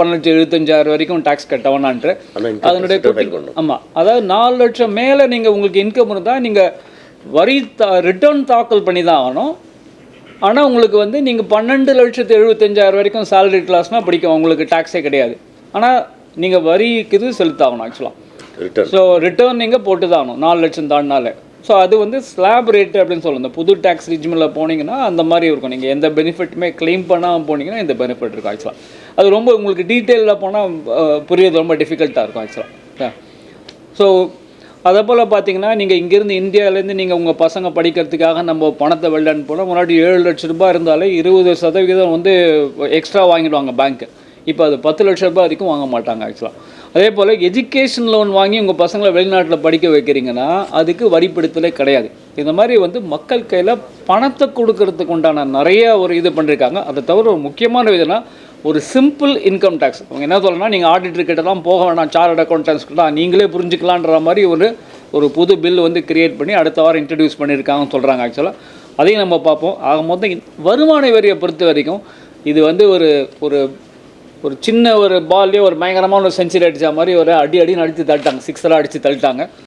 பன்னெண்டு லட்சம் எழுபத்தஞ்சாயிரம் வரைக்கும் டேக்ஸ் கட்ட வேணான்ட்டு அதனுடைய ஆமாம் அதாவது நாலு லட்சம் மேலே நீங்கள் உங்களுக்கு இன்கம் இருந்தால் நீங்கள் வரி தா ரிட்டர்ன் தாக்கல் பண்ணி தான் ஆகணும். ஆனால் உங்களுக்கு வந்து நீங்கள் பன்னெண்டு லட்சத்து எழுபத்தஞ்சாயிரம் வரைக்கும் salary கிளாஸ்னால் பிடிக்கும். உங்களுக்கு டேக்ஸே கிடையாது. ஆனால் நீங்கள் வரிக்கு இது செலுத்தாகணும் ஆக்சுவலாக ஸோ ரிட்டர்ன் நீங்கள் போட்டு தான் ஆகணும். நாலு லட்சம் தாண்டினாலே. ஸோ அது வந்து ஸ்லாப் ரேட்டு அப்படின்னு சொல்லுவோம். இந்த புது டேக்ஸ் ரிஜிமில் போனீங்கன்னா அந்த மாதிரி இருக்கும். நீங்கள் எந்த பெனிஃபிட்டுமே க்ளைம் பண்ணாமல் போனீங்கன்னா இந்த பெனிஃபிட் இருக்கும் ஆக்சுவலாக அது ரொம்ப உங்களுக்கு டீட்டெயிலில் போனால் புரியுறது ரொம்ப டிஃபிகல்ட்டாக இருக்கும் ஆக்சுவலாக ஸோ அதே போல் பார்த்தீங்கன்னா நீங்கள் இங்கேருந்து இந்தியாவிலேருந்து நீங்கள் உங்கள் பசங்க படிக்கிறதுக்காக நம்ம பணத்தை வெளில அனுப்பணும் முன்னாடி ஏழு லட்ச ரூபாய் இருந்தாலே இருபது சதவிகிதம் வந்து எக்ஸ்ட்ரா வாங்கிடுவாங்க பேங்க்கு இப்போ அது பத்து லட்ச ரூபாய் வரைக்கும் வாங்க மாட்டாங்க ஆக்சுவலாக அதே போல் எஜுகேஷன் லோன் வாங்கி உங்கள் பசங்களை வெளிநாட்டில் படிக்க வைக்கிறீங்கன்னா அதுக்கு வரிப்படுத்தலே கிடையாது. இந்த மாதிரி வந்து மக்கள் கையில் பணத்தை கொடுக்கறதுக்கு உண்டான நிறைய ஒரு இது பண்ணியிருக்காங்க அதை தவிர ஒரு முக்கியமான இதுனா ஒரு சிம்பிள் இன்கம் டேக்ஸ் அவங்க என்ன சொல்லணும்னா நீங்கள் ஆடிட்டர் கிட்டலாம் போக வேணாம் சார்ட் அக்கௌண்டன்ஸ் கிட்ட நீங்களே புரிஞ்சுக்கலான்ற மாதிரி ஒரு ஒரு புது பில் வந்து கிரியேட் பண்ணி அடுத்த வாரம் இன்ட்ரடியூஸ் பண்ணியிருக்காங்கன்னு சொல்கிறாங்க ஆக்சுவலாக அதையும் நம்ம பார்ப்போம். ஆக மொத்தம் வருமான வரியை பொறுத்த வரைக்கும் இது வந்து ஒரு ஒரு ஒரு சின்ன ஒரு பால்லேயே ஒரு பயங்கரமான ஒரு செஞ்சுரி அடித்த மாதிரி ஒரு அடி அடின்னு அடித்து தள்ளிட்டாங்க. சிக்ஸராக அடித்து தள்ளிட்டாங்க.